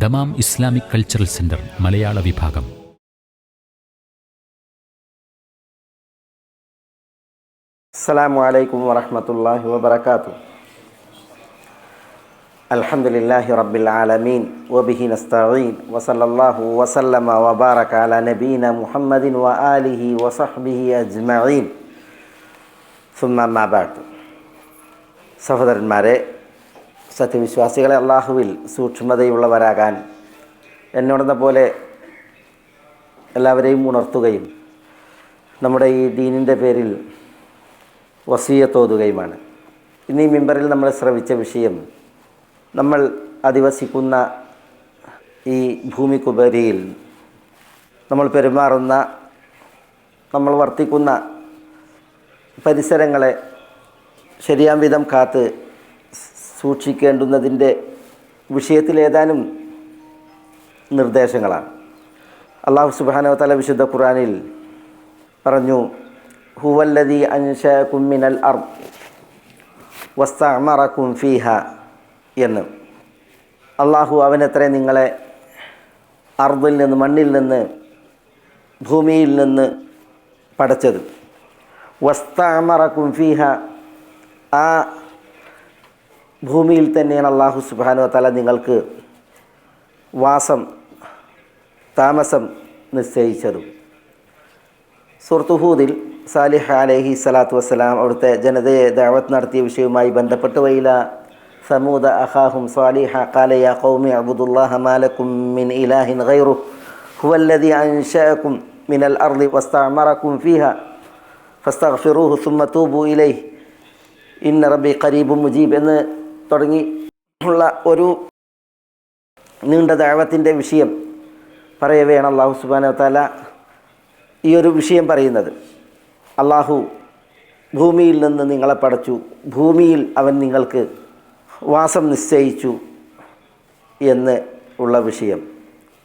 Dammam Islamic cultural centre മലയാള വിഭാഗം അസ്സലാമു അലൈക്കും വറഹ്മത്തുള്ളാഹി വബറകാതുഹു അൽഹംദുലില്ലാഹി റബ്ബിൽ ആലമീൻ വബിഹി നസ്തഈൻ വസല്ലല്ലാഹു വസല്ലമ വബാറക അലാ നബീന മുഹമ്മദിൻ വആലിഹി വസഹ്ബിഹി അജ്മഈൻ സുമ്മ മാബഅദ് സഹോദരന്മാരെ സത്യവിശ്വാസികളെ അള്ളാഹുവിൽ സൂക്ഷ്മതയുള്ളവരാകാൻ എന്നോടെന്ന പോലെ എല്ലാവരെയും ഉണർത്തുകയും നമ്മുടെ ഈ ദീനിന്റെ പേരിൽ വസീയത്തോതുകയുമാണ്. ഇന്ന് ഈ മിമ്പറിൽ നമ്മൾ ശ്രവിച്ച വിഷയം നമ്മൾ അധിവസിക്കുന്ന ഈ ഭൂമിക്കുപരിയിൽ നമ്മൾ പെരുമാറുന്ന നമ്മൾ വർത്തിക്കുന്ന പരിസരങ്ങളെ ശരിയാം വിധം കാത്ത് സൂക്ഷിക്കേണ്ടുന്നതിന്റെ വിഷയത്തിൽ ഏതാനും നിർദ്ദേശങ്ങളാണ് അള്ളാഹു സുബാനോ തല വിശുദ്ധ ഖുറാനിൽ പറഞ്ഞു ഹുവല്ലദി അൻഷ കുമ്മിനൽ അർ വസ്തമറക്കും കുംഫിഹ എന്ന്. അള്ളാഹു അവനത്ര നിങ്ങളെ അർദിൽ നിന്ന് മണ്ണിൽ നിന്ന് ഭൂമിയിൽ നിന്ന് പടച്ചത്. വസ്തമറക്കും കുംഫിഹ ആ ഭൂമിയിൽ തന്നെയാണ് അള്ളാഹു സുബാനു തല നിങ്ങൾക്ക് വാസം താമസം നിശ്ചയിച്ചതും. സുഹൃത്തുഹൂദിൽ സാലിഹ് അലഹി സ്വലാത്തു വസ്സലാം അവിടുത്തെ ജനതയെ ദാവത്ത് നടത്തിയ വിഷയവുമായി ബന്ധപ്പെട്ട് വൈല സമൂദ അഹാഹും സാലിഹ കാലയ കൗമി അബുദുല്ലാഹ മാലക്കും മിൻ ഇലാഹിൻ ഗൈറു ഹുവല്ലദി അൻഷക്കും മിനൽ അർദി വസ്തഅമറക്കും ഫീഹ ഫസ്തഗ്ഫിറൂഹു സുമ്മ തൂബു ഇലൈഹി ഇന്ന റബ്ബി ഖരീബു മുജീബ് എന്ന് തുടങ്ങി ഉള്ള ഒരു നീണ്ട ദൈവത്തിന്റെ വിഷയം പറയവേണം അള്ളാഹു സുബാന താല ഈ ഒരു വിഷയം പറയുന്നത്. അള്ളാഹു ഭൂമിയിൽ നിന്ന് നിങ്ങളെ പടച്ചു. ഭൂമിയിൽ അവൻ നിങ്ങൾക്ക് വാസം നിശ്ചയിച്ചു എന്ന് ഉള്ള വിഷയം.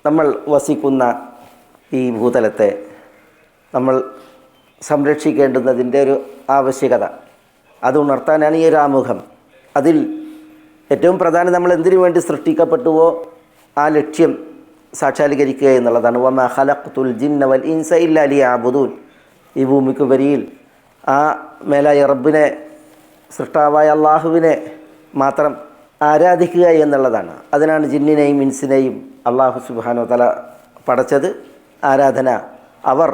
നമ്മൾ വസിക്കുന്ന ഈ ഭൂതലത്തെ നമ്മൾ സംരക്ഷിക്കേണ്ടുന്നതിന്റെ ഒരു ആവശ്യകത. അത് ഉണർത്താനാണ് ഈ ഒരു ആമുഖം. അതിൽ ഏറ്റവും പ്രധാനം നമ്മൾ എന്തിനു വേണ്ടി സൃഷ്ടിക്കപ്പെട്ടുവോ ആ ലക്ഷ്യം സാക്ഷാത്കരിക്കുക എന്നുള്ളതാണ്. വമ ഹലഖ്തുൽ ജിന്ന വൽ ഇൻസ ഇല്ലാ ആബുദൂൻ ഈ ഭൂമിക്കുപരിയിൽ ആ മേലായ റബ്ബിനെ സൃഷ്ടാവായ അള്ളാഹുവിനെ മാത്രം ആരാധിക്കുക എന്നുള്ളതാണ്. അതിനാണ് ജിന്നിനെയും ഇൻസിനെയും അള്ളാഹു സുബാനോ തല പടച്ചത് ആരാധന അവർ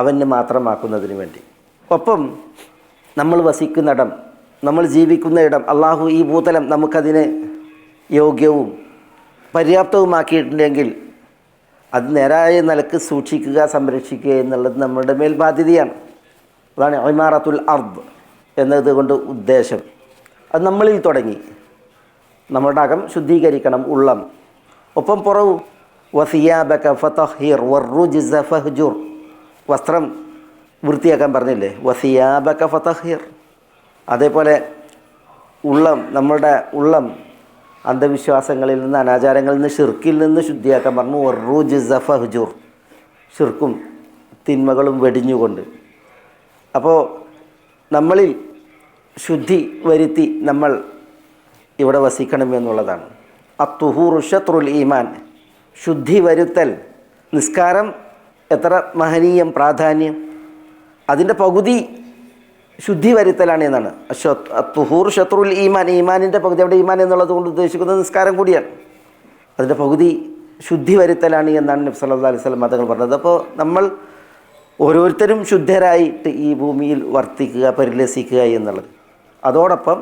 അവന് മാത്രമാക്കുന്നതിന് വേണ്ടി. ഒപ്പം നമ്മൾ വസിക്കുന്നിടം നമ്മൾ ജീവിക്കുന്ന ഇടം അള്ളാഹു ഈ ഭൂതലം നമുക്കതിനെ യോഗ്യവും പര്യാപ്തവുമാക്കിയിട്ടുണ്ടെങ്കിൽ അത് നേരായ നിലയ്ക്ക് സൂക്ഷിക്കുക സംരക്ഷിക്കുക എന്നുള്ളത് നമ്മുടെ മേൽ ബാധ്യതയാണ്. അതാണ് ഇമാറത്തുൽ അർദ് എന്നതുകൊണ്ട് ഉദ്ദേശം. അത് നമ്മളിൽ തുടങ്ങി. നമ്മുടെ അകം ശുദ്ധീകരിക്കണം ഉള്ളം. ഒപ്പം പുറവും. വസിയാബക ഫതഹിർ വറുജിസ ഫഹ്ജുർ. വസ്ത്രം വൃത്തിയാക്കാൻ പറഞ്ഞില്ലേ? വസിയാബക ഫതഹിർ. അതേപോലെ ഉള്ളം നമ്മളുടെ ഉള്ളം അന്ധവിശ്വാസങ്ങളിൽ നിന്ന് അനാചാരങ്ങളിൽ നിന്ന് ഷിർക്കിൽ നിന്ന് ശുദ്ധിയാക്കാൻ പറഞ്ഞു ഒറു ജിസഫ ഹുജൂർ. ഷിർക്കും തിന്മകളും വെടിഞ്ഞുകൊണ്ട്. അപ്പോൾ നമ്മളിൽ ശുദ്ധി വരുത്തി നമ്മൾ ഇവിടെ വസിക്കണമെന്നുള്ളതാണ് അത്തുഹൂർ ഷത്രുൽ ഈമാൻ. ശുദ്ധി വരുത്തൽ നിസ്കാരം എത്ര മഹനീയം പ്രാധാന്യം. അതിന്റെ പകുതി ശുദ്ധി വരുത്തലാണ് എന്നാണ് തുഹൂർ ഷത്രുൽ ഈമാൻ ഈമാനിന്റെ പകുതി അവിടെ ഈമാൻ എന്നുള്ളത് കൊണ്ട് ഉദ്ദേശിക്കുന്നത് നിസ്കാരം കൂടിയാണ്. അതിന്റെ പകുതി ശുദ്ധി വരുത്തലാണ് എന്നാണ് നബ്സ് അല്ലാ അലൈഹി സ്വലം മതങ്ങൾ പറഞ്ഞത്. അപ്പോൾ നമ്മൾ ഓരോരുത്തരും ശുദ്ധരായിട്ട് ഈ ഭൂമിയിൽ വർത്തിക്കുക പരിലസിക്കുക എന്നുള്ളത്. അതോടൊപ്പം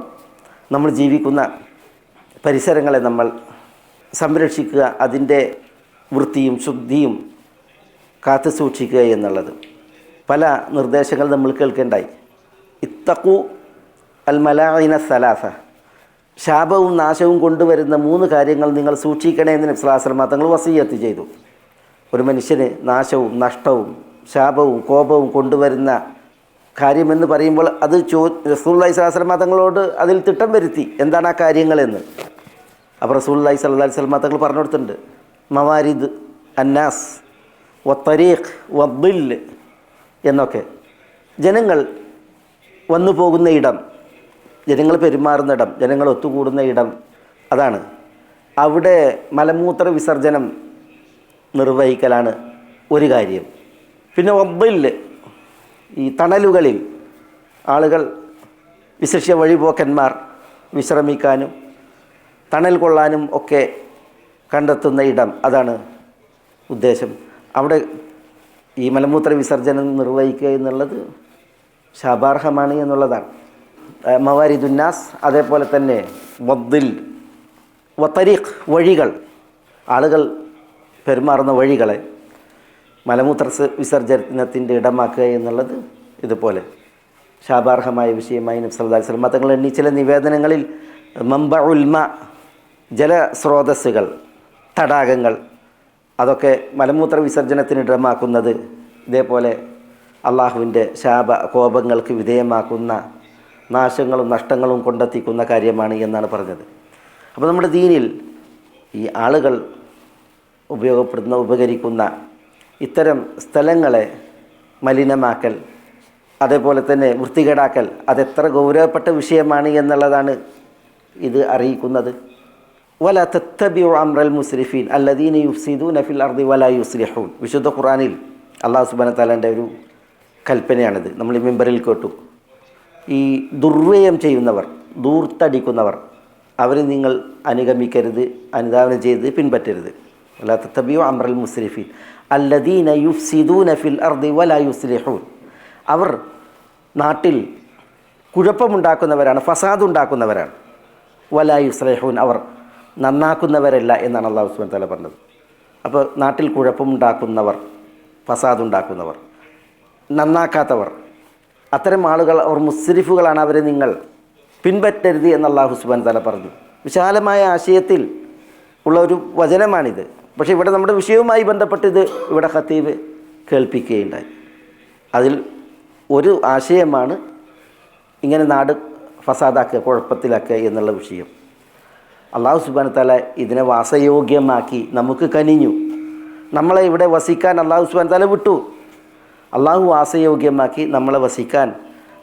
നമ്മൾ ജീവിക്കുന്ന പരിസരങ്ങളെ നമ്മൾ സംരക്ഷിക്കുക അതിന്റെ വൃത്തിയും ശുദ്ധിയും കാത്തു സൂക്ഷിക്കുക എന്നുള്ളത്. പല നിർദ്ദേശങ്ങൾ നമ്മൾ കേൾക്കേണ്ടായി. ഇത്തക്കു അൽ മലായിന സലാസ. ശാപവും നാശവും കൊണ്ടുവരുന്ന മൂന്ന് കാര്യങ്ങൾ നിങ്ങൾ സൂക്ഷിക്കണേ എന്ന് നബ്സലാസ്ലമ തങ്ങൾ വസീയത്ത് ചെയ്തു. ഒരു മനുഷ്യന് നാശവും നഷ്ടവും ശാപവും കോപവും കൊണ്ടുവരുന്ന കാര്യമെന്ന് പറയുമ്പോൾ അത് ചോ റസൂല്ലായി സ്വലാസ്ലമ തങ്ങളോട് അതിൽ തിട്ടം വരുത്തി. എന്താണ് ആ കാര്യങ്ങളെന്ന്? അപ്പോൾ റസൂല്ലായി സല്ലാ സ്വലമ തങ്ങൾ പറഞ്ഞു കൊടുത്തിട്ടുണ്ട് മവാരിദ് അന്നാസ് വത്തരീഖ് വദ്ദിൽ എന്നൊക്കെ. ജനങ്ങൾ വന്നു പോകുന്ന ഇടം ജനങ്ങൾ പെരുമാറുന്ന ഇടം ജനങ്ങൾ ഒത്തുകൂടുന്ന ഇടം അതാണ്. അവിടെ മലമൂത്ര വിസർജനം നിർവഹിക്കലാണ് ഒരു കാര്യം. പിന്നെ ഒബ്ബിൽ ഈ തണലുകളിൽ ആളുകൾ വിശിഷ്യ വഴിപോക്കന്മാർ വിശ്രമിക്കാനും തണൽ കൊള്ളാനും ഒക്കെ കണ്ടെത്തുന്ന ഇടം അതാണ് ഉദ്ദേശം. അവിടെ ഈ മലമൂത്ര വിസർജനം നിർവഹിക്കുക എന്നുള്ളത് ശാപാർഹമാണ് എന്നുള്ളതാണ്. മവാരിദുന്നാസ് അതേപോലെ തന്നെ വദ്ദിൽ വത്തരീഖ് വഴികൾ ആളുകൾ പെരുമാറുന്ന വഴികളെ മലമൂത്ര വിസർജനത്തിന്റെ ഇടമാക്കുക എന്നുള്ളത് ഇതുപോലെ ശാപാർഹമായ വിഷയമായി നബ്സല്ലാ സ്വലം തങ്ങൾ എണ്ണി ചില നിവേദനങ്ങളിൽ മമ്പ ഉൽമ ജലസ്രോതസ്സുകൾ തടാകങ്ങൾ അതൊക്കെ മലമൂത്ര വിസർജനത്തിന് ഇടമാക്കുന്നത് ഇതേപോലെ അള്ളാഹുവിന്റെ ശാപ കോപങ്ങൾക്ക് വിധേയമാക്കുന്ന നാശങ്ങളും നഷ്ടങ്ങളും കൊണ്ടെത്തിക്കുന്ന കാര്യമാണ് എന്നാണ് പറഞ്ഞത്. അപ്പോൾ നമ്മുടെ ദീനിൽ ഈ ആളുകൾ ഉപയോഗപ്പെടുന്ന ഉപകരിക്കുന്ന ഇത്തരം സ്ഥലങ്ങളെ മലിനമാക്കൽ അതേപോലെ തന്നെ വൃത്തികേടാക്കൽ അതെത്ര ഗൗരവപ്പെട്ട വിഷയമാണ് എന്നുള്ളതാണ് ഇത് അറിയിക്കുന്നത്. വല തത്തബി അമ്രൽ മുസ്ലിഫീൻ അല്ലദീൻ യുസീദു നഫിൽ അർദി വല യുസ്ലിഹൂൻ. വിശുദ്ധ ഖുറാനിൽ അള്ളാഹു സുബാന തആലയുടെ ഒരു കൽപ്പനയാണിത്. നമ്മൾ ഈ മെമ്പറിൽ കേട്ടു. ഈ ദുർവ്യയം ചെയ്യുന്നവർ ദൂർത്തടിക്കുന്നവർ അവരെ നിങ്ങൾ അനുഗമിക്കരുത് അനുധാവനം ചെയ്ത് പിൻപറ്റരുത്. അല്ലാത്ത തബിയോ അംറൽ മുസ്രിഫീൻ. അല്ലദീന യുഫ്സിദൂന ഫിൽ അർദി വല യുസ്ലിഹൂൻ അവർ നാട്ടിൽ കുഴപ്പമുണ്ടാക്കുന്നവരാണ് ഫസാദ് ഉണ്ടാക്കുന്നവരാണ് വല യുസ്ലിഹൂൻ അവർ നന്നാക്കുന്നവരല്ല എന്നാണ് അള്ളാഹു സുബാൻ തല പറഞ്ഞത്. അപ്പോൾ നാട്ടിൽ കുഴപ്പമുണ്ടാക്കുന്നവർ ഫസാദ് ഉണ്ടാക്കുന്നവർ നന്നാക്കാത്തവർ. അത്തരം ആളുകൾ അവർ മുസ്രിഫുകളാണ് അവരെ നിങ്ങൾ. പിൻപറ്റരുത് എന്നുള്ള ഹുസ്ബാൻ സുബാൻ തല പറഞ്ഞു. വിശാലമായ ആശയത്തിൽ ഉള്ള ഒരു വചനമാണിത്. പക്ഷേ ഇവിടെ നമ്മുടെ വിഷയവുമായി ബന്ധപ്പെട്ടിത് ഇവിടെ ഖത്തീബ് കേൾപ്പിക്കുകയുണ്ടായി. അതിൽ ഒരു ആശയമാണ് ഇങ്ങനെ നാട് ഫസാദാക്കുക കുഴപ്പത്തിലാക്കുക എന്നുള്ള വിഷയം. അള്ളാഹു സുബാന ഇതിനെ വാസയോഗ്യമാക്കി നമുക്ക് കനിഞ്ഞു. നമ്മളെ ഇവിടെ വസിക്കാൻ അള്ളാഹു സുബാൻ വിട്ടു. അള്ളാഹു വാസയോഗ്യമാക്കി നമ്മളെ വസിക്കാൻ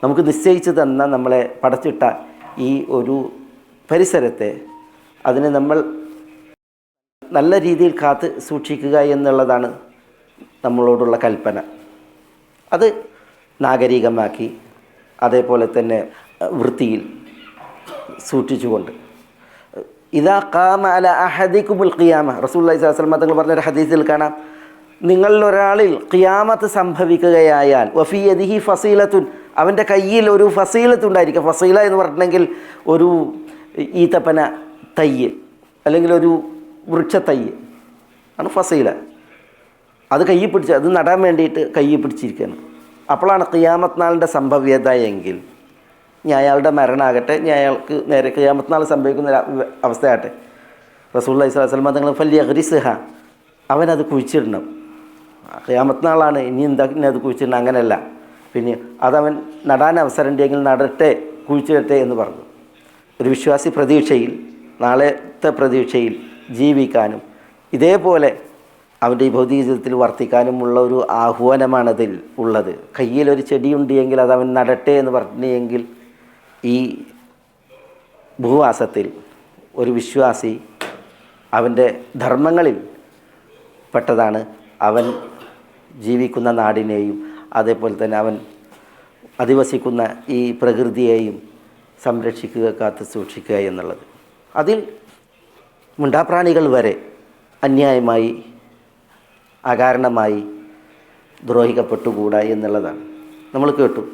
നമുക്ക് നിശ്ചയിച്ചു തന്ന നമ്മളെ പടച്ചിട്ട ഈ ഒരു പരിസരത്തെ അതിനെ നമ്മൾ നല്ല രീതിയിൽ കാത്ത് സൂക്ഷിക്കുക എന്നുള്ളതാണ് നമ്മളോടുള്ള കൽപ്പന. അത് നാഗരികമാക്കി അതേപോലെ തന്നെ വൃത്തിയിൽ സൂക്ഷിച്ചുകൊണ്ട്. ഇതാ കാമ അല അഹദിക്കുമുൽ ഖിയാമ. റസൂല്ലി സ്വലമ തങ്ങൾ പറഞ്ഞൊരു ഹദീസിൽ കാണാം. നിങ്ങളിൽ ഒരാളിൽ ഖിയാമത്ത് സംഭവിക്കുകയായാൽ വഫി യദിഹി ഫസീലത്തുൻ അവന്റെ കയ്യിൽ ഒരു ഫസീലത്ത് ഉണ്ടായിരിക്കും ഫസീല എന്ന് പറഞ്ഞിട്ടുണ്ടെങ്കിൽ ഒരു ഈത്തപ്പന തയ്യ് അല്ലെങ്കിൽ ഒരു വൃക്ഷത്തയ്യ് ആണ് ഫസീല. അത് കൈ പിടിച്ച് അത് നടാൻ വേണ്ടിയിട്ട് കൈ പിടിച്ചിരിക്കുകയാണ്. അപ്പോഴാണ് ഖിയാമത്ത് നാളിന്റെ സംഭവ്യത എങ്കിൽ ഞാൻ അയാളുടെ മരണമാകട്ടെ ഞാൻ അയാൾക്ക് നേരെ ഖിയാമത്ത് നാൾ സംഭവിക്കുന്ന ഒരു റസൂൽ അവസ്ഥയാകട്ടെ റസൂള്ള ഇസ്ലാസ്ലമ തങ്ങൾ ഫല്യ ഹരിസ്ഹ അവനത് കുഴിച്ചിടണം. ഖിയാമത്ത് നാളാണ് ഇനി എന്താ ഇനി അത് കുഴിച്ചിടണം? അങ്ങനെയല്ല. പിന്നെ അതവൻ നടാൻ അവസരം ഉണ്ടെങ്കിൽ നടട്ടെ കുഴിച്ചിടട്ടെ എന്ന് പറഞ്ഞു. ഒരു വിശ്വാസി പ്രതീക്ഷയിൽ നാളത്തെ പ്രതീക്ഷയിൽ ജീവിക്കാനും ഇതേപോലെ അവന്റെ ഈ ഭൗതിക ജീവിതത്തിൽ വർത്തിക്കാനുമുള്ള ഒരു ആഹ്വാനമാണതിൽ ഉള്ളത്. കയ്യിലൊരു ചെടിയുണ്ടെങ്കിൽ അത് അവൻ നടട്ടെ എന്ന് പറഞ്ഞെങ്കിൽ ഈ ഭൂവാസത്തിൽ ഒരു വിശ്വാസി അവന്റെ ധർമ്മങ്ങളിൽ പെട്ടതാണ്. അവൻ ജീവിക്കുന്ന നാടിനെയും അതേപോലെ തന്നെ അവൻ അധിവസിക്കുന്ന ഈ പ്രകൃതിയെയും സംരക്ഷിക്കുക കാത്തു സൂക്ഷിക്കുക എന്നുള്ളത്. അതിൽ മുണ്ടാപ്രാണികൾ വരെ അന്യായമായി അകാരണമായി ദ്രോഹിക്കപ്പെട്ടുകൂടാ എന്നുള്ളതാണ്. നമ്മൾ കേട്ടു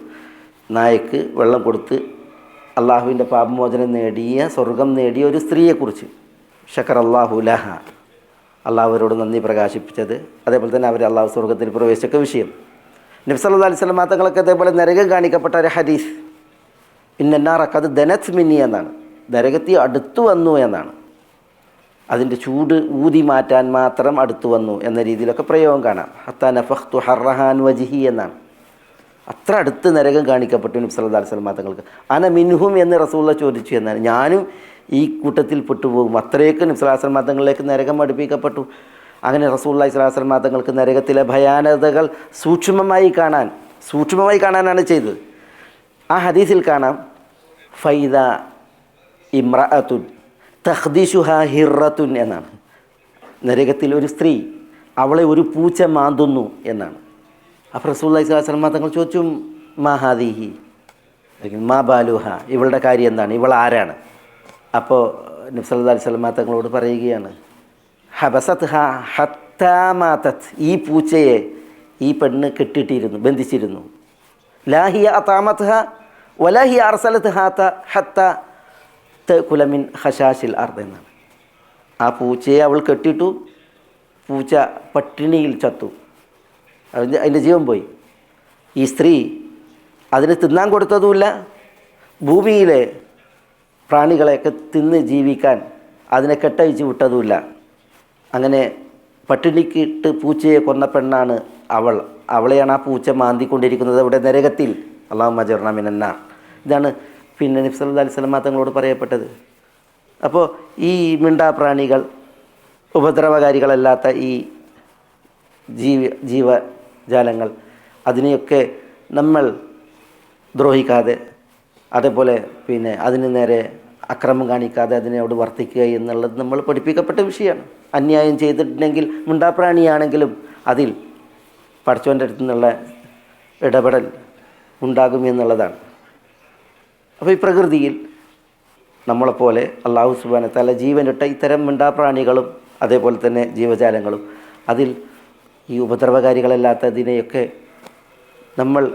നായക്ക് വെള്ളം കൊടുത്ത് അള്ളാഹുവിന്റെ പാപമോചനം നേടിയ സ്വർഗം നേടിയ ഒരു സ്ത്രീയെക്കുറിച്ച്. ഷക്കർ അള്ളാഹു ലഹ. അള്ളാഹുവരോട് നന്ദി പ്രകാശിപ്പിച്ചത്. അതേപോലെ തന്നെ അവർ അള്ളാഹു സ്വർഗത്തിൽ പ്രവേശിച്ചൊക്കെ വിഷയം. നബ്സല്ലാ അലൈഹി സ്വലം തങ്ങൾക്ക് അതേപോലെ നരകം കാണിക്കപ്പെട്ട ഒരു ഹദീസ്. ഇന്നാറക്ക് അത് ദനത് മിന്നി എന്നാണ്. നരകത്തി അടുത്തു വന്നു എന്നാണ്. അതിന്റെ ചൂട് ഊതി മാറ്റാൻ മാത്രം അടുത്തു വന്നു എന്ന രീതിയിലൊക്കെ പ്രയോഗം കാണാം. ഹത്ത നഫഖ്തു ഹർറഹാൻ വജിഹി എന്നാണ്. അത്ര അടുത്ത് നരകം കാണിക്കപ്പെട്ടു നബി സല്ലല്ലാഹു അലൈഹി വസല്ലം തങ്ങൾക്ക് അന മിൻഹും എന്ന് റസൂള്ള ചോദിച്ചു എന്നാണ്. ഞാനും ഈ കൂട്ടത്തിൽ പെട്ടുപോകും. അത്രയൊക്കെ നിസ്ലാസൻ മതങ്ങളിലേക്ക് നരകം അടുപ്പിക്കപ്പെട്ടു. അങ്ങനെ റസൂള്ളി സ്വലാഹു വസല്ലം തങ്ങൾക്ക് നരകത്തിലെ ഭയാനതകൾ സൂക്ഷ്മമായി കാണാൻ സൂക്ഷ്മമായി കാണാനാണ് ചെയ്തത്. ആ ഹദീസിൽ കാണാം ഫൈദ ഇമ്രഅത്തുൻ തഹ്ദിഷുഹ ഹിറത്തുൻ എന്നാണ്. നരകത്തിൽ ഒരു സ്ത്രീ അവളെ ഒരു പൂച്ച മാന്തുന്നു എന്നാണ്. അപ്പോൾ റസൂള്ളി സ്വലാസ്ലമ തങ്ങൾ ചോദിച്ചു മാ ഹാദിഹി? അല്ലെങ്കിൽ മാ ബാലുഹ? ഇവളുടെ കാര്യം എന്താണ്? ഇവൾ ആരാണ്? അപ്പോൾ നബ്സല്ലാ അലൈഹി സ്വലമ തങ്ങളോട് പറയുകയാണ് ഹബസത് ഹ ഹത്താമാതത് ഈ പൂച്ചയെ ഈ പെണ്ണ് കെട്ടിട്ടിരുന്നു ബന്ധിച്ചിരുന്നു. ലാഹിയ അതാമത് ഹ വലാഹിയ അർസലത്ത് ഹാത്ത ഹത്ത കുലമിൻ ഹഷാഷിൽ അർദ് എന്നാണ്. ആ പൂച്ചയെ അവൾ കെട്ടിട്ടു പൂച്ച പട്ടിണിയിൽ ചത്തു. അതിന്റെ ജീവൻ പോയി. ഈ സ്ത്രീ അതിന് തിന്നാൻ കൊടുത്തതുമില്ല ഭൂമിയിലെ പ്രാണികളെയൊക്കെ തിന്ന് ജീവിക്കാൻ അതിനെ കെട്ടഴിച്ച് വിട്ടതുമില്ല. അങ്ങനെ പട്ടിണിക്കിട്ട് പൂച്ചയെ കൊന്ന പെണ്ണാണ് അവൾ. അവളെയാണ് ആ പൂച്ച മാന്തിക്കൊണ്ടിരിക്കുന്നത്. അവിടെ നരകത്തിൽ. അള്ളാഹു മജർണ ഇതാണ് പിന്നെ നിഫ്സൽ അലി സ്വലമ തങ്ങളോട് പറയപ്പെട്ടത്. അപ്പോൾ ഈ മിണ്ടാപ്രാണികൾ ഉപദ്രവകാരികളല്ലാത്ത ഈ ജീവ ജീവജാലങ്ങൾ അതിനെയൊക്കെ നമ്മൾ ദ്രോഹിക്കാതെ അതേപോലെ പിന്നെ അതിന് നേരെ അക്രമം കാണിക്കാതെ അതിനോട് വർത്തിക്കുക എന്നുള്ളത് നമ്മൾ പഠിപ്പിക്കപ്പെട്ട വിഷയമാണ്. അന്യായം ചെയ്തിട്ടുണ്ടെങ്കിൽ മുണ്ടാപ്രാണിയാണെങ്കിലും അതിൽ പഠിച്ചവന്റെ അടുത്ത് നിന്നുള്ള ഇടപെടൽ ഉണ്ടാകും എന്നുള്ളതാണ്. അപ്പോൾ ഈ പ്രകൃതിയിൽ നമ്മളെപ്പോലെ അള്ളാഹു സുബാന തല ജീവനിട്ട ഇത്തരം മിണ്ടാപ്രാണികളും അതേപോലെ തന്നെ ജീവജാലങ്ങളും അതിൽ ഈ ഉപദ്രവകാരികളല്ലാത്തതിനെയൊക്കെ നമ്മൾ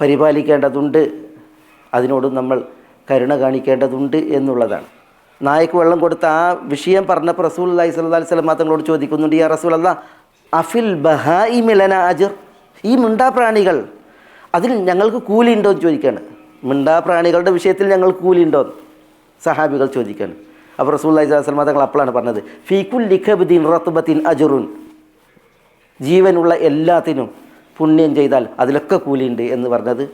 പരിപാലിക്കേണ്ടതുണ്ട്. അതിനോട് നമ്മൾ കരുണ കാണിക്കേണ്ടതുണ്ട് എന്നുള്ളതാണ്. നായക്ക് വെള്ളം കൊടുത്ത ആ വിഷയം പറഞ്ഞപ്പോൾ റസൂൽ അല്ലാഹി അലൈഹി സ്വലം തങ്ങളോട് ചോദിക്കുന്നുണ്ട് യാ റസൂൽ അല്ല അഫിൽ ബഹായി മിലന അജർ? ഈ മിണ്ടാപ്രാണികൾ അതിൽ ഞങ്ങൾക്ക് കൂലി ഉണ്ടോ എന്ന് ചോദിക്കുകയാണ് മിണ്ടാപ്രാണികളുടെ വിഷയത്തിൽ ഞങ്ങൾക്ക് കൂലിയുണ്ടോ എന്ന് സഹാബികൾ ചോദിക്കുകയാണ് അപ്പോൾ റസൂൽ അല്ലാഹി സ്വലാ വസ്ലം തങ്ങൾ അപ്പോഴാണ് പറഞ്ഞത് ഫീഖുൽ ലിഖബുദ്ദീൻ റത്തുബത്തിൻ അജറുൻ. ജീവനുള്ള എല്ലാത്തിനും പുണ്യം ചെയ്താൽ അതിലൊക്കെ കൂലിയുണ്ട് എന്ന് പറഞ്ഞത്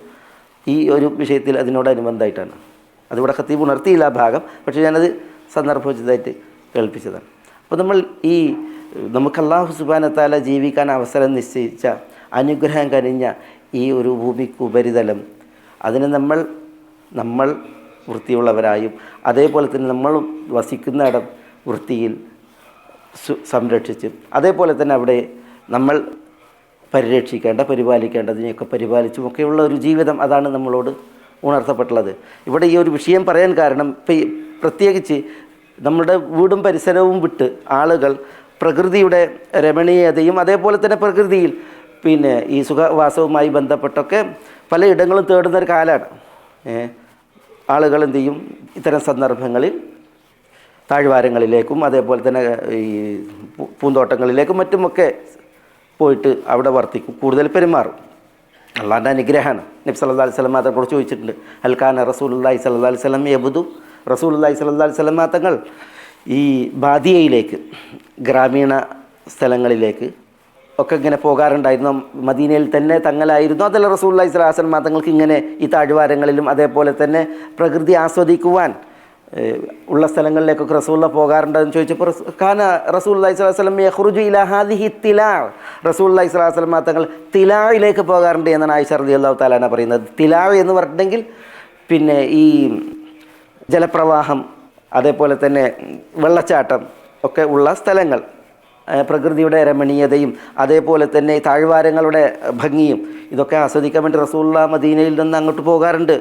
ഈ ഒരു വിഷയത്തിൽ അതിനോടനുബന്ധമായിട്ടാണ്. അതിവിടെ ഖത്തീബ് ഉണർത്തിയില്ല ആ ഭാഗം. പക്ഷേ ഞാനത് സന്ദർഭോചിതമായിട്ട് കേൾപ്പിച്ചതാണ്. അപ്പോൾ നമ്മൾ ഈ നമുക്ക് അള്ളാഹു സുബാനത്താല ജീവിക്കാൻ അവസരം നിശ്ചയിച്ച അനുഗ്രഹം കനിഞ്ഞ ഈ ഒരു ഭൂമിക്ക് ഉപരിതലം അതിനെ നമ്മൾ നമ്മൾ വൃത്തിയുള്ളവരായും അതേപോലെ തന്നെ നമ്മൾ വസിക്കുന്ന ഇടം വൃത്തിയിൽ സംരക്ഷിച്ച് അതേപോലെ തന്നെ അവിടെ നമ്മൾ പരിരക്ഷിക്കേണ്ട പരിപാലിക്കേണ്ടതിനെയൊക്കെ പരിപാലിച്ചുമൊക്കെയുള്ള ഒരു ജീവിതം അതാണ് നമ്മളോട് ഉണർത്തപ്പെട്ടുള്ളത് ഇവിടെ ഈ ഒരു വിഷയം പറയാൻ കാരണം ഇപ്പം പ്രത്യേകിച്ച് നമ്മുടെ വീടും പരിസരവും വിട്ട് ആളുകൾ പ്രകൃതിയുടെ രമണീയതയും അതേപോലെ തന്നെ പ്രകൃതിയിൽ പിന്നെ ഈ സുഖവാസവുമായി ബന്ധപ്പെട്ടൊക്കെ പലയിടങ്ങളും തേടുന്ന ഒരു കാലമാണ് ആളുകൾ എന്ത് ചെയ്യും? ഇത്തരം സന്ദർഭങ്ങളിൽ താഴ്വാരങ്ങളിലേക്കും അതേപോലെ തന്നെ ഈ പൂന്തോട്ടങ്ങളിലേക്കും മറ്റുമൊക്കെ പോയിട്ട് അവിടെ വർത്തിക്കും. കൂടുതൽ പെരുമാറും. അള്ളാന്റെ അനുഗ്രഹമാണ്. നബി സല്ലാ അലൈഹി സ്വലം അതേക്കുറിച്ച് ചോദിച്ചിട്ടുണ്ട്. അൽഖാൻ റസൂലുല്ലാഹി സല്ലാ അലൈഹി സ്വലം യബുദു. റസൂലുല്ലാഹി സല്ലാ അലൈഹി സ്വലം തങ്ങൾ ഈ ബാദിയയിലേക്ക് ഗ്രാമീണ സ്ഥലങ്ങളിലേക്ക് ഒക്കെ ഇങ്ങനെ പോകാറുണ്ടായിരുന്നു. മദീനയിൽ തന്നെ തങ്ങലായിരുന്നു അതല്ല റസൂല്ലാഹി സ്വലാഹു സ്വലം തങ്ങൾക്ക് ഇങ്ങനെ ഈ താഴ്വാരങ്ങളിലും അതേപോലെ തന്നെ പ്രകൃതി ആസ്വദിക്കുവാൻ ഉള്ള സ്ഥലങ്ങളിലേക്കൊക്കെ റസൂള്ള പോകാറുണ്ടെന്ന് ചോദിച്ചപ്പോൾ ഖാന റസൂൽ അലൈഹി സ്വലം യഹ്റുജു ഇല ഹാദിഹി തിലാ റസൂൽ അലൈഹി തങ്ങൾ തിലായിലേക്ക് പോകാറുണ്ട് എന്നാണ് ആയിഷ റതി അള്ളാഹു താലാന പറയുന്നത്. തിലാവ് എന്ന് പറഞ്ഞിട്ടുണ്ടെങ്കിൽ പിന്നെ ഈ ജലപ്രവാഹം അതേപോലെ തന്നെ വെള്ളച്ചാട്ടം ഒക്കെ ഉള്ള സ്ഥലങ്ങൾ. പ്രകൃതിയുടെ രമണീയതയും അതേപോലെ തന്നെ താഴ്വാരങ്ങളുടെ ഭംഗിയും ഇതൊക്കെ ആസ്വദിക്കാൻ വേണ്ടി റസൂള്ള മദീനയിൽ നിന്ന് അങ്ങോട്ട് പോകാറുണ്ട്.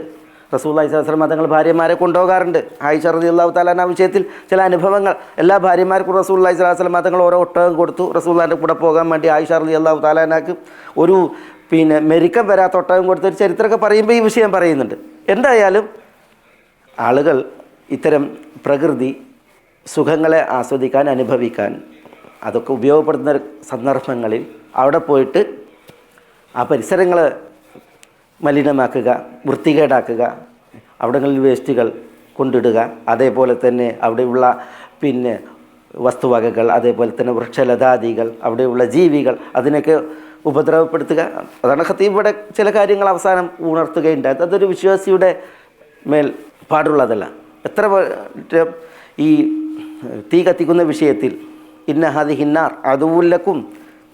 റസൂള്ള ഇസ്ലാം തങ്ങൾ ഭാര്യമാരെ കൊണ്ടുപോകാറുണ്ട്. ആയിഷ താലാൻ ആ വിഷയത്തിൽ ചില അനുഭവങ്ങൾ. എല്ലാ ഭാര്യമാർക്കും റസൂള്ള ഇസ്ലാം തങ്ങൾ ഓരോ ഒട്ടകം കൊടുത്തു. റസൂള്ളാന്റെ കൂടെ പോകാൻ വേണ്ടി ആയിഷ അള്ളാഹു താലാനാക്ക് ഒരു പിന്നെ മെരിക്കം വരാത്ത ഒട്ടകം കൊടുത്തൊരു ചരിത്രമൊക്കെ പറയുമ്പോൾ ഈ വിഷയം പറയുന്നുണ്ട്. എന്തായാലും ആളുകൾ ഇത്തരം പ്രകൃതി സുഖങ്ങളെ ആസ്വദിക്കാൻ അനുഭവിക്കാൻ അതൊക്കെ ഉപയോഗപ്പെടുത്തുന്ന സന്ദർഭങ്ങളിൽ അവിടെ പോയിട്ട് ആ പരിസരങ്ങൾ മലിനമാക്കുക വൃത്തികേടാക്കുക അവിടങ്ങളിൽ വേസ്റ്റുകൾ കൊണ്ടിടുക അതേപോലെ തന്നെ അവിടെയുള്ള പിന്നെ വസ്തുവകകൾ അതേപോലെ തന്നെ വൃക്ഷലതാദികൾ അവിടെയുള്ള ജീവികൾ അതിനൊക്കെ ഉപദ്രവപ്പെടുത്തുക. അതാണ് ഇവിടെ ചില കാര്യങ്ങൾ അവസാനം ഉണർത്തുകയുണ്ടായത് അതൊരു വിശ്വാസിയുടെ മേൽ പാടുള്ളതല്ല. എത്ര ഈ തീ കത്തിക്കുന്ന വിഷയത്തിൽ ഇന്ന ഹതി ഹിന്നാർ അതുവുല്ലക്കും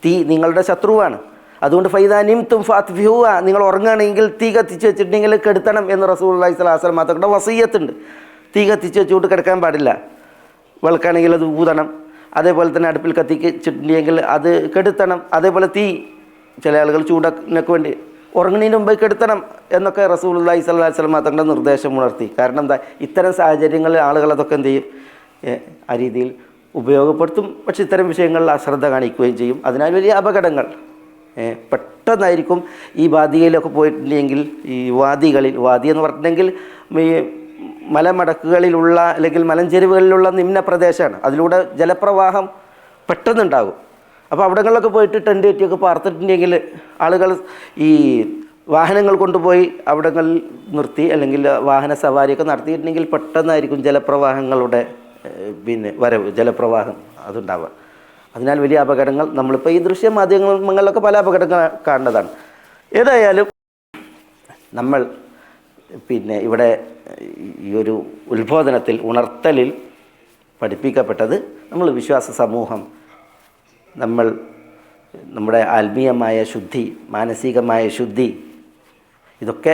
തീ നിങ്ങളുടെ ശത്രുവാണ്. അതുകൊണ്ട് ഫൈദാനിം തും ഫാത്ഫിഹുവ നിങ്ങൾ ഉറങ്ങുകയാണെങ്കിൽ തീ കത്തിച്ച് വെച്ചിട്ടുണ്ടെങ്കിൽ കെടുത്തണം എന്ന് റസൂൽ അലൈഹി സ്വലാസ്ലം മാത്രങ്ങളുടെ വസീയത്തുണ്ട്. തീ കത്തിച്ച് വെച്ചുകൊണ്ട് കിടക്കാൻ പാടില്ല. വിളക്കാണെങ്കിൽ അത് ഊതണം. അതേപോലെ തന്നെ അടുപ്പിൽ കത്തിച്ചിട്ടുണ്ടെങ്കിൽ അത് കെടുത്തണം. അതേപോലെ തീ ചില ആളുകൾ ചൂടനൊക്കെ വേണ്ടി ഉറങ്ങുന്നതിന് മുമ്പ് കെടുത്തണം എന്നൊക്കെ റസൂൽ അള്ളഹി അലൈഹി വസല്ലം തങ്ങളുടെ നിർദ്ദേശം ഉണർത്തി. കാരണം എന്താ? ഇത്തരം സാഹചര്യങ്ങളിൽ ആളുകൾ അതൊക്കെ എന്ത് ചെയ്യും? ആ രീതിയിൽ ഉപയോഗപ്പെടുത്തും. പക്ഷെ ഇത്തരം വിഷയങ്ങളിൽ അശ്രദ്ധ കാണിക്കുകയും ചെയ്യും. അതിനാൽ വലിയ അപകടങ്ങൾ. പെട്ടെന്നായിരിക്കും ഈ വാദികയിലൊക്കെ പോയിട്ടുണ്ടെങ്കിൽ ഈ വാദികളിൽ വാദി എന്ന് പറഞ്ഞിട്ടുണ്ടെങ്കിൽ ഈ മലമടക്കുകളിലുള്ള അല്ലെങ്കിൽ മലഞ്ചെരുവുകളിലുള്ള നിമ്ന പ്രദേശമാണ്. അതിലൂടെ ജലപ്രവാഹം പെട്ടെന്നുണ്ടാകും. അപ്പോൾ അവിടങ്ങളിലൊക്കെ പോയിട്ട് ടെന്റ് കെട്ടിയൊക്കെ പാർത്തിട്ടുണ്ടെങ്കിൽ ആളുകൾ ഈ വാഹനങ്ങൾ കൊണ്ടുപോയി അവിടങ്ങളിൽ നിർത്തി അല്ലെങ്കിൽ വാഹന സവാരിയൊക്കെ നടത്തിയിട്ടുണ്ടെങ്കിൽ പെട്ടെന്നായിരിക്കും ജലപ്രവാഹങ്ങളുടെ പിന്നെ വരവ് ജലപ്രവാഹം അതുണ്ടാവുക. അതിനാൽ വലിയ അപകടങ്ങൾ നമ്മളിപ്പോൾ ഈ ദൃശ്യ മാധ്യമങ്ങളിലൊക്കെ പല അപകടങ്ങൾ കാണുന്നതാണ്. ഏതായാലും നമ്മൾ പിന്നെ ഇവിടെ ഈ ഒരു ഉത്ബോധനത്തിൽ ഉണർത്തലിൽ പഠിപ്പിക്കപ്പെട്ടത് നമ്മൾ വിശ്വാസ സമൂഹം നമ്മൾ നമ്മുടെ ആത്മീയമായ ശുദ്ധി മാനസികമായ ശുദ്ധി ഇതൊക്കെ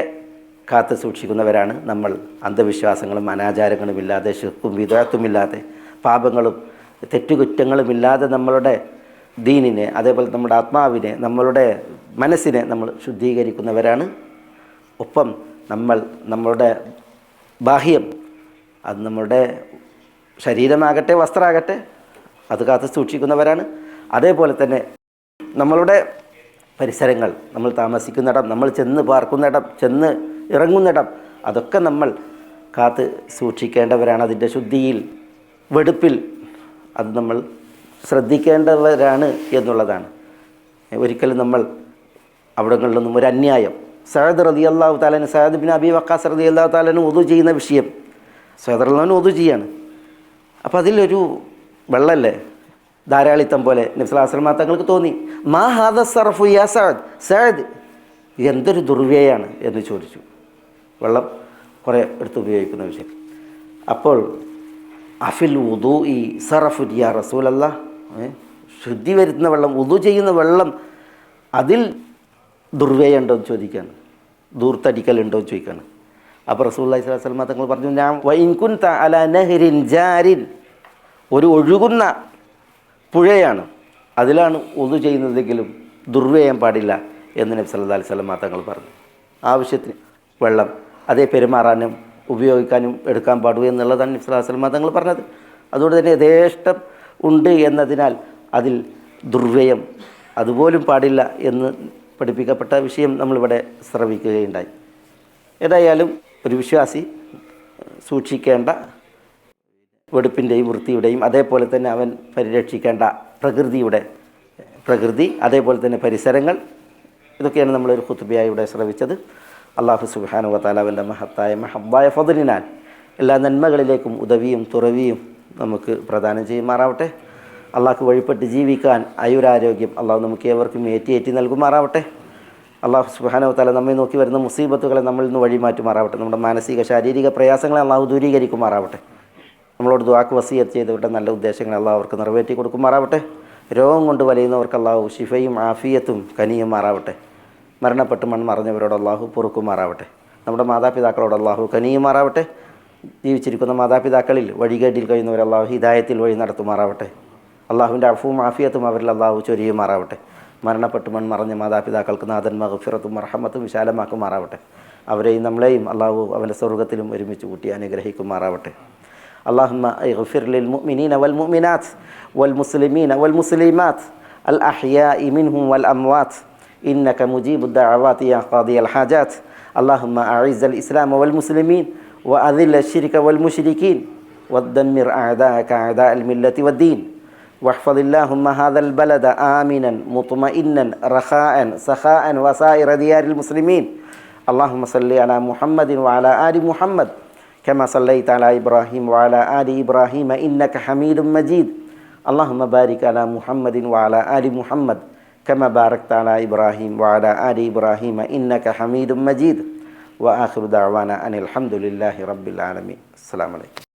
കാത്തു സൂക്ഷിക്കുന്നവരാണ് നമ്മൾ. അന്ധവിശ്വാസങ്ങളും അനാചാരങ്ങളും ഇല്ലാതെ ശുക്കും വിദഗ്ധത്തുമില്ലാതെ പാപങ്ങളും തെറ്റുകുറ്റങ്ങളുമില്ലാതെ നമ്മളുടെ ദീനിനെ അതേപോലെ നമ്മുടെ ആത്മാവിനെ നമ്മളുടെ മനസ്സിനെ നമ്മൾ ശുദ്ധീകരിക്കുന്നവരാണ്. ഒപ്പം നമ്മൾ നമ്മളുടെ ബാഹ്യം അത് നമ്മളുടെ ശരീരമാകട്ടെ വസ്ത്രമാകട്ടെ അത് കാത്ത് സൂക്ഷിക്കുന്നവരാണ്. അതേപോലെ തന്നെ നമ്മളുടെ പരിസരങ്ങൾ നമ്മൾ താമസിക്കുന്നിടം നമ്മൾ ചെന്ന് പാർക്കുന്നിടം ചെന്ന് ഇറങ്ങുന്നിടം അതൊക്കെ നമ്മൾ കാത്ത് സൂക്ഷിക്കേണ്ടവരാണ്. അതിന്റെ ശുദ്ധിയിൽ വെടുപ്പിൽ അത് നമ്മൾ ശ്രദ്ധിക്കേണ്ടവരാണ് എന്നുള്ളതാണ്. ഒരിക്കലും നമ്മൾ അവിടങ്ങളിലൊന്നും ഒരു അന്യായം. സഹദ് റതി അള്ളാഹു താലന് സഹദ് ബിൻ അബി വക്കാസ് റതി അള്ളാഹു താലനും ഒതു ചെയ്യുന്ന വിഷയം. സഹദ് അള്ളഹാൻ ഒതു ചെയ്യാണ്. അപ്പോൾ അതിലൊരു വെള്ളമല്ലേ ധാരാളിത്തം പോലെ നബ്സലാസ്ലമാ തങ്ങൾക്ക് തോന്നി. മാ ഹാദ സർഫു യാ സഅദ്? സഅദ് എന്തൊരു ദുർവ്യയാണ് എന്ന് ചോദിച്ചു. വെള്ളം കുറേ എടുത്ത് ഉപയോഗിക്കുന്ന വിഷയം. അപ്പോൾ അഫിൽ ഉദു ഈ സറഫു യാ റസൂലല്ല. ശുദ്ധി വരുത്തുന്ന വെള്ളം ഉദു ചെയ്യുന്ന വെള്ളം അതിൽ ദുർവ്യയുണ്ടോ എന്ന് ചോദിക്കുകയാണ് ദൂർത്തടിക്കലുണ്ടോ എന്ന് ചോദിക്കുകയാണ് അപ്പോൾ റസൂല്ലാഹി സ്വലാ വസ്ലമ തങ്ങൾ പറഞ്ഞു ഞാൻ വൈൻകുൻ ത അല നഹരിൻ ജാരിൻ. ഒരു ഒഴുകുന്ന പുഴയാണ്. അതിലാണ് ഒതു ചെയ്യുന്നതെങ്കിലും ദുർവ്യയം പാടില്ല എന്ന് നബി സല്ലല്ലാഹു അലൈഹി സ്വലമ തങ്ങൾ പറഞ്ഞു. ആവശ്യത്തിന് വെള്ളം അതേ പെരുമാറാനും ഉപയോഗിക്കാനും എടുക്കാൻ പാടൂ എന്നുള്ളതാണ് മതങ്ങൾ തങ്ങൾ പറഞ്ഞത്. അതുകൊണ്ട് തന്നെ യഥേഷ്ടം ഉണ്ട് എന്നതിനാൽ അതിൽ ദുർവ്യയം അതുപോലും പാടില്ല എന്ന് പഠിപ്പിക്കപ്പെട്ട വിഷയം നമ്മളിവിടെ ശ്രവിക്കുകയുണ്ടായി. ഏതായാലും ഒരു വിശ്വാസി സൂക്ഷിക്കേണ്ട വെടുപ്പിന്റെയും വൃത്തിയുടെയും അതേപോലെ തന്നെ അവൻ പരിരക്ഷിക്കേണ്ട പ്രകൃതിയുടെ പ്രകൃതി അതേപോലെ തന്നെ പരിസരങ്ങൾ ഇതൊക്കെയാണ് നമ്മളൊരു കുത്തുബിയായി ഇവിടെ ശ്രവിച്ചത്. അള്ളാഹു സുബാനു വാലാവിന്റെ മഹത്തായ മഹബായ ഫതിലിനാൽ എല്ലാ നന്മകളിലേക്കും ഉദവിയും തുറവിയും നമുക്ക് പ്രദാനം ചെയ്യുമാറാവട്ടെ. അള്ളാഹ്ക്ക് വഴിപ്പെട്ട് ജീവിക്കാൻ ആയുരാരോഗ്യം അള്ളാഹു നമുക്ക് ഏവർക്കും ഏറ്റിയേറ്റി നൽകുമാറാവട്ടെ. അള്ളാഹു സുബാനോ തല നമ്മെ നോക്കി വരുന്ന മുസീബത്തുകളെ നമ്മളിൽ നിന്ന് വഴിമാറ്റുമാറാവട്ടെ. നമ്മുടെ മാനസിക ശാരീരിക പ്രയാസങ്ങളെ അള്ളാഹു ദൂരീകരിക്കുമാറാവട്ടെ. നമ്മളോട് ദ്വാക്ക് വസീയത്ത് ചെയ്തവരുടെ നല്ല ഉദ്ദേശങ്ങൾ അള്ളാഹു അവർക്ക് നിറവേറ്റി കൊടുക്കുമാറാവട്ടെ. രോഗം കൊണ്ട് വലയുന്നവർക്ക് അള്ളാഹു ഷിഫയും ആഫിയത്തും കനിയും മാറാവട്ടെ മരണപ്പെട്ട് മൺമറഞ്ഞവരോട് അള്ളാഹു പൊറുക്കുമാറാവട്ടെ നമ്മുടെ മാതാപിതാക്കളോട് അള്ളാഹു കനിയും മാറാവട്ടെ ജീവിച്ചിരിക്കുന്ന മാതാപിതാക്കളിൽ വഴികേട്ടിൽ കഴിയുന്നവർ അള്ളാഹു ഹിദായത്തിൽ വഴി നടത്തുമാറാവട്ടെ അള്ളാഹുവിൻ്റെ അഫുവും ആഫിയത്തും അവരിൽ അള്ളാഹു ചൊരിയുമാറാവട്ടെ മരണപ്പെട്ട് മൺമറഞ്ഞ മാതാപിതാക്കൾക്ക് നാഥൻ മഹഫിറത്തും മർഹമത്തും വിശാലമാക്കുമാറാവട്ടെ അവരെയും നമ്മളെയും അള്ളാഹു അവൻ്റെ സ്വർഗത്തിലും ഒരുമിച്ച് കൂട്ടി അനുഗ്രഹിക്കുമാറാവട്ടെ اللهم اغفر للمؤمنين والمؤمنات والمسلمين والمسلمات الأحياء منهم والأموات إنك مجيب الدعوات يا قاضي الحاجات. اللهم أعز الإسلام والمسلمين وأذل الشرك والمشركين ودمر أعداءك أعداء الملة والدين. واحفظ اللهم هذا البلد آمنا مطمئنا رخاء سخاء وسائر ديار المسلمين. اللهم صل على محمد وعلى آل محمد كما صليت على إبراهيم وعلى آل إبراهيم إنك حميد مجيد. اللهم بارك على محمد وعلى آل محمد كما باركت على إبراهيم وعلى آل إبراهيم إنك حميد مجيد. وآخر دعوانا أن الحمد لله رب العالمين. السلام عليكم.